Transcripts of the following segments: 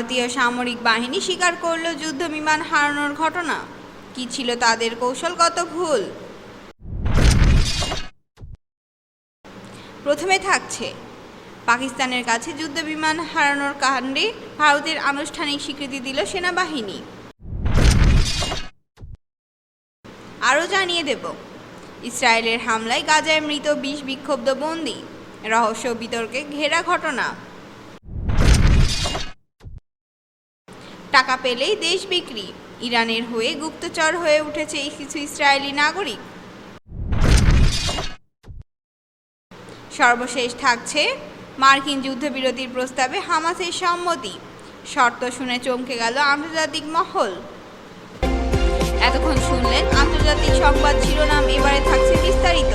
ভারতীয় সামরিক বাহিনী স্বীকার করল যুদ্ধ বিমান হারানোর ঘটনা। কি ছিল তাদের কৌশলগত ভুল? প্রথমে থাকছে, পাকিস্তানের কাছে যুদ্ধ বিমান হারানোর কাণ্ডে ভারতের আনুষ্ঠানিক স্বীকৃতি দিল সেনাবাহিনী। আরও জানিয়ে দেব, ইসরায়েলের হামলায় গাজায় মৃত বিশ বিক্ষুব্ধ বন্দী, রহস্য বিতর্কে ঘেরা ঘটনা। টাকা পেলেই দেশ বিক্রি। ইরানের হয়ে গুপ্তচর হয়ে উঠেছে কিছু ইসরায়েলি নাগরিক। সর্বশেষ থাকছে মার্কিন যুদ্ধবিরতির প্রস্তাবে হামাসের সম্মতি। শর্ত শুনে চমকে গেল আন্তর্জাতিক মহল। এতক্ষণ শুনলেন আন্তর্জাতিক সংবাদ শিরোনাম, এবারে থাকছে বিস্তারিত।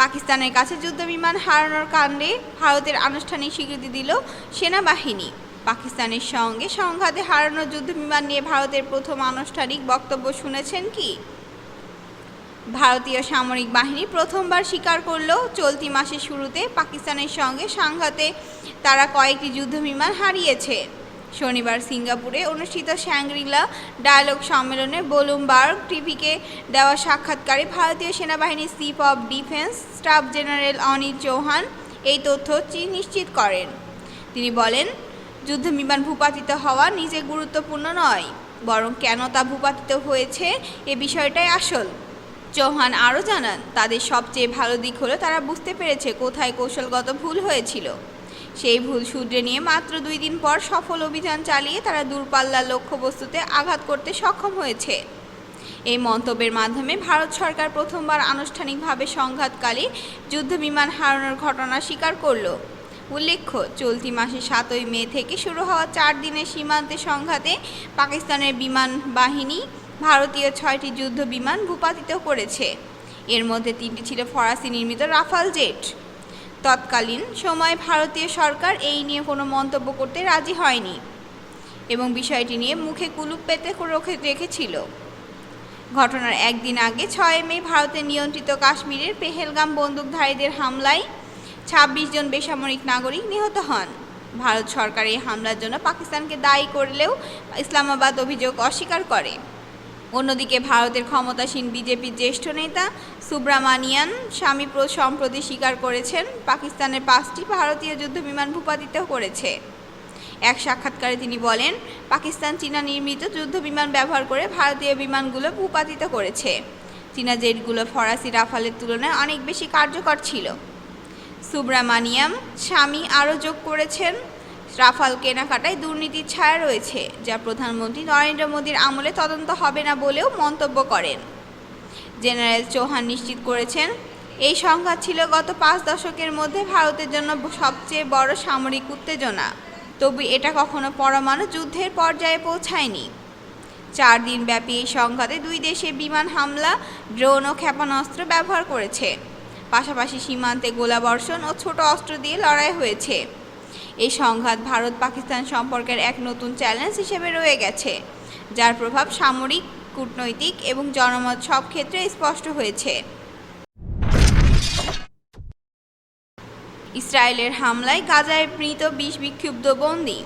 পাকিস্তানের কাছে যুদ্ধবিমান হারানোর কাণ্ডে ভারতের আনুষ্ঠানিক স্বীকৃতি দিল সেনাবাহিনী। পাকিস্তানের সঙ্গে সংঘাতে হারানো যুদ্ধবিমান নিয়ে ভারতের প্রথম আনুষ্ঠানিক বক্তব্য শুনেছেন কি? ভারতীয় সামরিক বাহিনী প্রথমবার স্বীকার করল, চলতি মাসের শুরুতে পাকিস্তানের সঙ্গে সংঘাতে তারা কয়েকটি যুদ্ধবিমান হারিয়েছে। শনিবার সিঙ্গাপুরে অনুষ্ঠিত শ্যাংরিলা ডায়ালগ সম্মেলনে বোলুমবার্গ টিভিকে দেওয়া সাক্ষাৎকারে ভারতীয় সেনাবাহিনীর chief of defence staff general Anil Chauhan এই তথ্য নিশ্চিত করেন। তিনি বলেন যুদ্ধবিমান ভূপাতিত হওয়া নিজে গুরুত্বপূর্ণ নয়, বরং কেন তা ভূপাতিত হয়েছে এ বিষয়টাই আসল। চৌহান আরও জানান, তাদের সবচেয়ে ভালো দিক হলো তারা বুঝতে পেরেছে কোথায় কৌশলগত ভুল হয়েছিল। সেই ভুল শুধরে নিয়ে মাত্র দুই দিন পর সফল অভিযান চালিয়ে তারা দূরপাল্লার লক্ষ্যবস্তুতে আঘাত করতে সক্ষম হয়েছে। এই মন্তব্যের মাধ্যমে ভারত সরকার প্রথমবার আনুষ্ঠানিকভাবে সংঘাতকালে যুদ্ধবিমান হারানোর ঘটনা স্বীকার করল। উল্লেখ্য, চলতি মাসের সাতই মে থেকে শুরু হওয়া চার দিনের সীমান্তে সংঘাতে পাকিস্তানের বিমান বাহিনী ভারতীয় ছয়টি যুদ্ধ বিমান ভূপাতিত করেছে। এর মধ্যে তিনটি ছিল ফরাসি নির্মিত রাফাল জেট। তৎকালীন সময়ে ভারতীয় সরকার এই নিয়ে কোনো মন্তব্য করতে রাজি হয়নি এবং বিষয়টি নিয়ে মুখে কুলুপ পেতে রখে, রেখেছিল। ঘটনার একদিন আগে ছয় মে ভারতের নিয়ন্ত্রিত কাশ্মীরের পেহেলগাম বন্দুকধারীদের হামলায় ছাব্বিশ জন বেসামরিক নাগরিক নিহত হন। ভারত সরকার এই হামলার জন্য পাকিস্তানকে দায়ী করলেও ইসলামাবাদ অভিযোগ অস্বীকার করে। অন্যদিকে ভারতের ক্ষমতাসীন বিজেপির জ্যেষ্ঠ নেতা সুব্রামানিয়ান স্বামী প্র- সম্প্রতি স্বীকার করেছেন, পাকিস্তানের পাঁচটি ভারতীয় যুদ্ধবিমান ভূপাতিত করেছে। এক সাক্ষাৎকারে তিনি বলেন, পাকিস্তান চীনা নির্মিত যুদ্ধবিমান ব্যবহার করে ভারতীয় বিমানগুলো ভূপাতিত করেছে। চীনা জেটগুলো ফরাসি রাফালের তুলনায় অনেক বেশি কার্যকর ছিল। সুব্রামানিয়াম স্বামী আরও যোগ করেছেন। রাফাল কেনাকাটায় দুর্নীতির ছায়া রয়েছে, যা প্রধানমন্ত্রী নরেন্দ্র মোদীর আমলে তদন্ত হবে না বলেও মন্তব্য করেন। জেনারেল চৌহান নিশ্চিত করেছেন, এই সংঘাত ছিল গত পাঁচ দশকের মধ্যে ভারতের জন্য সবচেয়ে বড় সামরিক উত্তেজনা। তবু এটা কখনো পরমাণু যুদ্ধের পর্যায়ে পৌঁছায়নি। চার দিন ব্যাপী এই সংঘাতে দুই দেশে বিমান হামলা, ড্রোন ও ক্ষেপণাস্ত্র ব্যবহার করেছে। পাশাপাশি সীমান্তে গোলাবর্ষণ ও ছোট অস্ত্র দিয়ে লড়াই হয়েছে। এই সংঘাত ভারত পাকিস্তান সম্পর্কের এক নতুন চ্যালেঞ্জ হিসেবে রয়ে গেছে, যার প্রভাব সামরিক, কূটনৈতিক এবং জনমত সব ক্ষেত্রে স্পষ্ট হয়েছে। ইসরায়েলের হামলায় গাজায় মৃত বিষ বিক্ষুব্ধ বন্দী,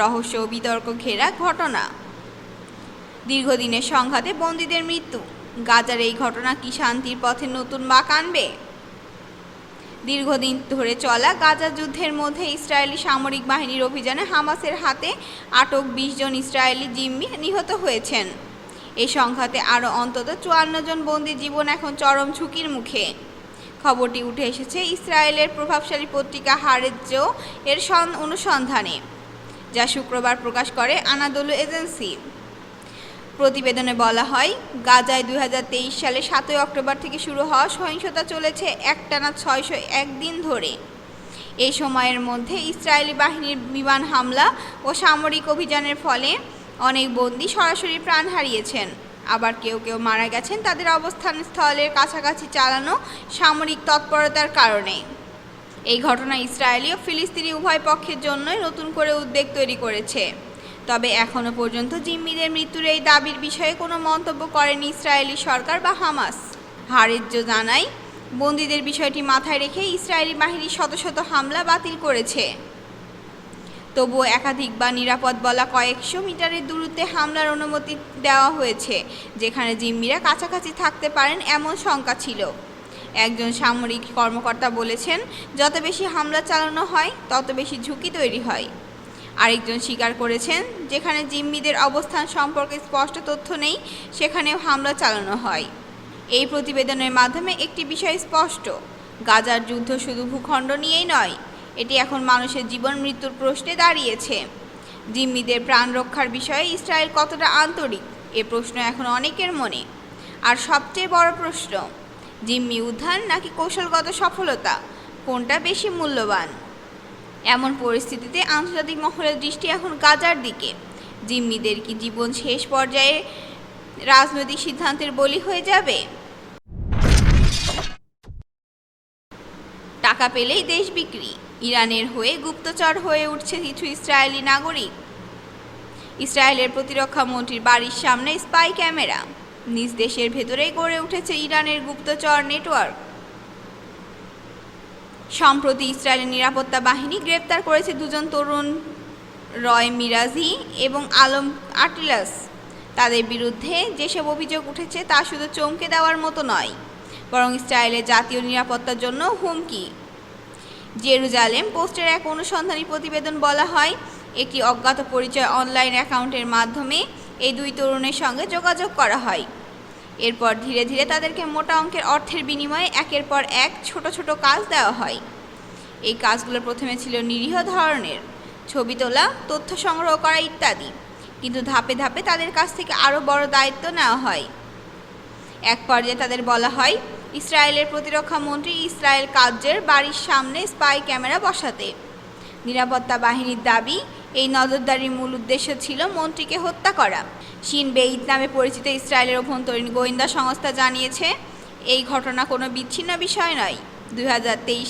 রহস্য ও বিতর্ক ঘেরা ঘটনা। দীর্ঘদিনের সংঘাতে বন্দীদের মৃত্যু, গাজার এই ঘটনা কি শান্তির পথে নতুন বাঁক আনবে? দীর্ঘদিন ধরে চলা গাজা যুদ্ধের মধ্যে ইসরায়েলি সামরিক বাহিনীর অভিযানে হামাসের হাতে আটক বিশ জন ইসরায়েলি জিম্মি নিহত হয়েছেন। এই সংঘাতে আরও অন্তত চুয়ান্ন জন বন্দির জীবন এখন চরম ঝুঁকির মুখে। খবরটি উঠে এসেছে ইসরায়েলের প্রভাবশালী পত্রিকা হারেজ্য এর সন- অনুসন্ধানে, যা শুক্রবার প্রকাশ করে আনাদোলু এজেন্সি। প্রতিবেদনে বলা হয়, গাজায় দুই হাজার তেইশ সালে সাতই অক্টোবর থেকে শুরু হওয়া সহিংসতা চলেছে একটানা ছয়শো একদিন ধরে। এই সময়ের মধ্যে ইসরায়েলি বাহিনীর বিমান হামলা ও সামরিক অভিযানের ফলে অনেক বন্দী সরাসরি প্রাণ হারিয়েছেন। আবার কেউ কেউ মারা গেছেন তাদের অবস্থান স্থলের কাছাকাছি চালানো সামরিক তৎপরতার কারণে। এই ঘটনা ইসরায়েলি ও ফিলিস্তিনি উভয় পক্ষের জন্যই নতুন করে উদ্বেগ তৈরি করেছে। তবে এখনও পর্যন্ত জিম্মিদের মৃত্যুর এই দাবির বিষয়ে কোনো মন্তব্য করেনি ইসরায়েলি সরকার বা হামাস। হারেজ্য জানায়, বন্দীদের বিষয়টি মাথায় রেখে ইসরায়েলি বাহিনী শত শত হামলা বাতিল করেছে। তবুও একাধিক বা নিরাপদ বলা কয়েকশো মিটারের দূরত্বে হামলার অনুমতি দেওয়া হয়েছে, যেখানে জিম্মিরা কাছাকাছি থাকতে পারেন এমন শঙ্কা ছিল। একজন সামরিক কর্মকর্তা বলেছেন, যত বেশি হামলা চালানো হয়, তত বেশি ঝুঁকি তৈরি হয়। আরেকজন স্বীকার করেছেন, যেখানে জিম্মিদের অবস্থান সম্পর্কে স্পষ্ট তথ্য নেই, সেখানেও হামলা চালানো হয়। এই প্রতিবেদনের মাধ্যমে একটি বিষয় স্পষ্ট, গাজার যুদ্ধ শুধু ভূখণ্ড নিয়েই নয়, এটি এখন মানুষের জীবন মৃত্যুর প্রশ্নে দাঁড়িয়েছে। জিম্মিদের প্রাণ রক্ষার বিষয়ে ইসরায়েল কতটা আন্তরিক, এ প্রশ্ন এখন অনেকের মনে। আর সবচেয়ে বড় প্রশ্ন, জিম্মি উদ্ধার নাকি কৌশলগত সফলতা, কোনটা বেশি মূল্যবান? এমন পরিস্থিতিতে আন্তর্জাতিক মহলের দৃষ্টি এখন গাজার দিকে। জিম্মিদের কি জীবন শেষ পর্যায়ে রাজনৈতিক সিদ্ধান্তের বলি হয়ে যাবে? টাকা পেলেই দেশ বিক্রি। ইরানের হয়ে গুপ্তচর হয়ে উঠছে কিছু ইসরায়েলি নাগরিক। ইসরায়েলের প্রতিরক্ষা মন্ত্রীর বাড়ির সামনে স্পাই ক্যামেরা। নিজ দেশের ভেতরেই গড়ে উঠেছে ইরানের গুপ্তচর নেটওয়ার্ক। সম্প্রতি ইসরায়েলের নিরাপত্তা বাহিনী গ্রেপ্তার করেছে দুজন তরুণ রয় মিরাজি এবং আলম আটিলাস। তাদের বিরুদ্ধে যেসব অভিযোগ উঠেছে তা শুধু চমকে দেওয়ার মতো নয়, বরং ইসরায়েলের জাতীয় নিরাপত্তার জন্য হুমকি। জেরুজালেম পোস্টের এক অনুসন্ধানী প্রতিবেদন বলা হয়, একটি অজ্ঞাত পরিচয় অনলাইন অ্যাকাউন্টের মাধ্যমে এই দুই তরুণের সঙ্গে যোগাযোগ করা হয়। এরপর ধীরে ধীরে তাদেরকে মোটা অঙ্কের অর্থের বিনিময়ে একের পর এক ছোট ছোট কাজ দেওয়া হয়। এই কাজগুলো প্রথমে ছিল নিরীহ ধরনের, ছবি তোলা, তথ্য সংগ্রহ করা ইত্যাদি। কিন্তু ধাপে ধাপে তাদের কাছ থেকে আরও বড় দায়িত্ব নেওয়া হয়। এক পর্যায়ে তাদের বলা হয়, ইসরায়েলের প্রতিরক্ষা মন্ত্রী ইসরায়েল কাজ্যের বাড়ির সামনে স্পাই ক্যামেরা বসাতে। নিরাপত্তা বাহিনীর দাবি এই নজরদারির মূল উদ্দেশ্য ছিল মন্ত্রীকে হত্যা করা। শিন বেইত নামে পরিচিত ইসরায়েলের অভ্যন্তরীণ গোয়েন্দা সংস্থা জানিয়েছে, এই ঘটনা কোনো বিচ্ছিন্ন বিষয় নয়। দুই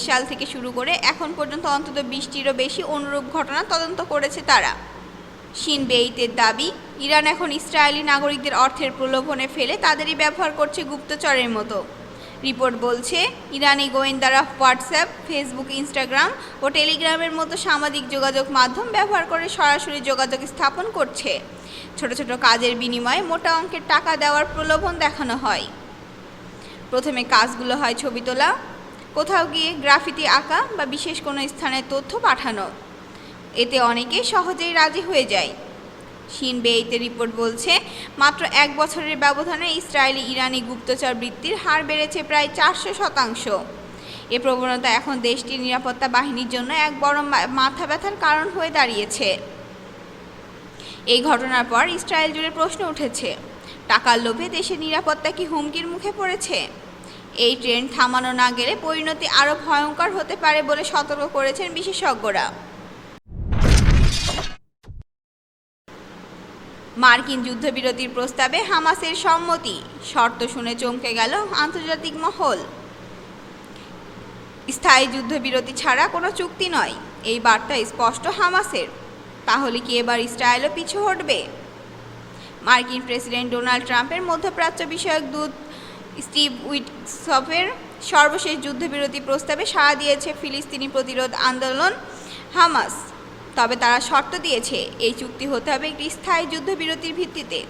সাল থেকে শুরু করে এখন পর্যন্ত অন্তত বিশটিরও বেশি অনুরূপ ঘটনা তদন্ত করেছে তারা। শিন বেইতের দাবি, ইরান এখন ইসরায়েলি নাগরিকদের অর্থের প্রলোভনে ফেলে তাদেরই ব্যবহার করছে গুপ্তচরের মতো। রিপোর্ট বলছে, ইরানি গোয়েন্দারা হোয়াটসঅ্যাপ, ফেসবুক, ইনস্টাগ্রাম ও টেলিগ্রামের মতো সামাজিক যোগাযোগ মাধ্যম ব্যবহার করে সরাসরি যোগাযোগ স্থাপন করছে। ছোট ছোট কাজের বিনিময়ে মোটা অঙ্কের টাকা দেওয়ার প্রলোভন দেখানো হয়। প্রথমে কাজগুলো হয় ছবি তোলা, কোথাও গিয়ে গ্রাফিতি আঁকা বা বিশেষ কোনো স্থানের তথ্য পাঠানো। এতে অনেকে সহজেই রাজি হয়ে যায়। শিন বেইতে রিপোর্ট বলছে, মাত্র এক বছরের ব্যবধানে ইসরায়েলি ইরানি গুপ্তচর বৃত্তির হার বেড়েছে প্রায় চারশো শতাংশ। এ প্রবণতা এখন দেশটির নিরাপত্তা বাহিনীর জন্য এক বড় মাথা ব্যথার কারণ হয়ে দাঁড়িয়েছে। এই ঘটনার পর ইসরায়েল জুড়ে প্রশ্ন উঠেছে, টাকার লোভে দেশের নিরাপত্তা কি হুমকির মুখে পড়েছে? এই ট্রেন্ড থামানো না গেলে পরিণতি আরও ভয়ঙ্কর হতে পারে বলে সতর্ক করেছেন বিশেষজ্ঞরা। মার্কিন যুদ্ধবিরতির প্রস্তাবে হামাসের সম্মতি। শর্ত শুনে চমকে গেল আন্তর্জাতিক মহল। স্থায়ী যুদ্ধবিরতি ছাড়া কোনো চুক্তি নয়। এই বার্তা স্পষ্ট হামাসের। তাহলে কি এবার ইসরায়েলও পিছু হটবে? মার্কিন প্রেসিডেন্ট ডোনাল্ড ট্রাম্পের মধ্যপ্রাচ্য বিষয়ক দূত স্টিভ উইটসফের সর্বশেষ যুদ্ধবিরতি প্রস্তাবে সাড়া দিয়েছে ফিলিস্তিনি প্রতিরোধ আন্দোলন হামাস। তবে তারা শর্ত দিয়েছে, এই চুক্তি হতে হবে একটি স্থায়ী যুদ্ধবিরতির ভিত্তিতে।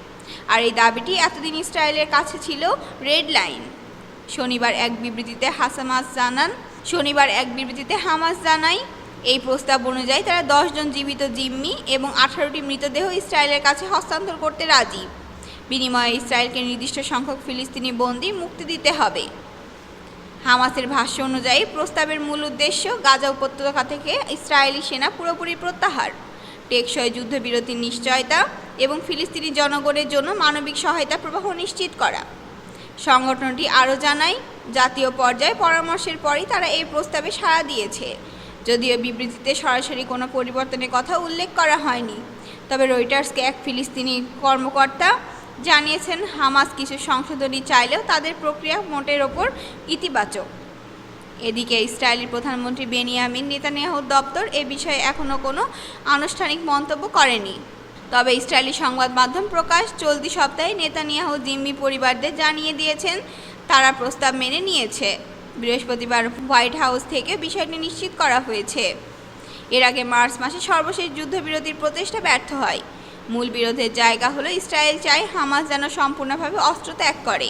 আর এই দাবিটি এতদিন ইসরায়েলের কাছে ছিল রেড লাইন। শনিবার এক বিবৃতিতে হাসামাস জানান, শনিবার এক বিবৃতিতে হামাস জানায়, এই প্রস্তাব অনুযায়ী তারা দশজন জীবিত জিম্মি এবং আঠারোটি মৃতদেহ ইসরায়েলের কাছে হস্তান্তর করতে রাজি। বিনিময়ে ইসরায়েলকে নির্দিষ্ট সংখ্যক ফিলিস্তিনি বন্দী মুক্তি দিতে হবে। হামাসের ভাষ্য অনুযায়ী প্রস্তাবের মূল উদ্দেশ্য গাজা উপত্যকা থেকে ইসরায়েলি সেনা পুরোপুরি প্রত্যাহার। টেকসই যুদ্ধবিরতির নিশ্চয়তা এবং ফিলিস্তিনি জনগণের জন্য মানবিক সহায়তা প্রবাহ নিশ্চিত করা। সংগঠনটি আরও জানায়, জাতীয় পর্যায়ে পরামর্শের পরই তারা এই প্রস্তাবে সাড়া দিয়েছে। যদিও বিবৃতিতে সরাসরি কোনো পরিবর্তনের কথা উল্লেখ করা হয়নি। তবে রয়টার্সকে এক ফিলিস্তিনি কর্মকর্তা জানিয়েছেন, হামাস কিছু সংশোধনী চাইলেও তাদের প্রক্রিয়া মোটের ওপর ইতিবাচক। এদিকে ইসরায়েলের প্রধানমন্ত্রী বেনিয়ামিন নেতানিয়াহুর দপ্তর এ বিষয়ে এখনও কোনো আনুষ্ঠানিক মন্তব্য করেনি। তবে ইসরায়েলি সংবাদ মাধ্যম প্রকাশ চলতি সপ্তাহে নেতানিয়াহু জিম্মি পরিবারদের জানিয়ে দিয়েছেন, তারা প্রস্তাব মেনে নিয়েছে। বৃহস্পতিবার হোয়াইট হাউস থেকে বিষয়টি নিশ্চিত করা হয়েছে। এর আগে মার্চ মাসে সর্বশেষ যুদ্ধবিরতির প্রচেষ্টা ব্যর্থ হয়। মূল বিরোধের জায়গা হলো ইসরায়েল চায় হামাস যেন সম্পূর্ণভাবে অস্ত্র ত্যাগ করে।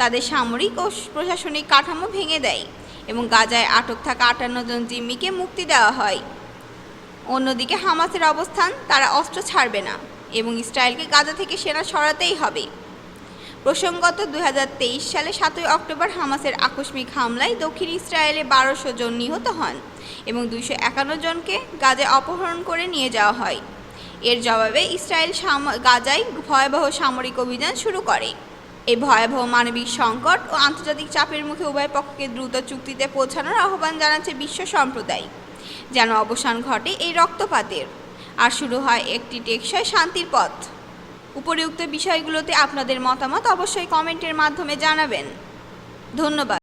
তাদের সামরিক ও প্রশাসনিক কাঠামো ভেঙে দেয় এবং গাজায় আটক থাকা আটান্ন জন জিম্মিকে মুক্তি দেওয়া হয়। অন্যদিকে হামাসের অবস্থান, তারা অস্ত্র ছাড়বে না এবং ইসরায়েলকে গাজা থেকে সেনা সরাতেই হবে। প্রসঙ্গত দু হাজার তেইশ সালে সাতই অক্টোবর হামাসের আকস্মিক হামলায় দক্ষিণ ইসরায়েলে বারোশো জন নিহত হন এবং দুইশো একান্ন জনকে গাজায় অপহরণ করে নিয়ে যাওয়া হয়। এর জবাবে ইসরায়েল গাজায় ভয়াবহ সামরিক অভিযান শুরু করে। এই ভয়াবহ মানবিক সংকট ও আন্তর্জাতিক চাপের মুখে উভয় পক্ষকে দ্রুত চুক্তিতে পৌঁছানোর আহ্বান জানাচ্ছে বিশ্ব সম্প্রদায়। যেন অবসান ঘটে এই রক্তপাতের। আর শুরু হয় একটি টেকসই শান্তির পথ। উপরিউক্ত বিষয়গুলোতে আপনাদের মতামত অবশ্যই কমেন্টের মাধ্যমে জানাবেন। ধন্যবাদ।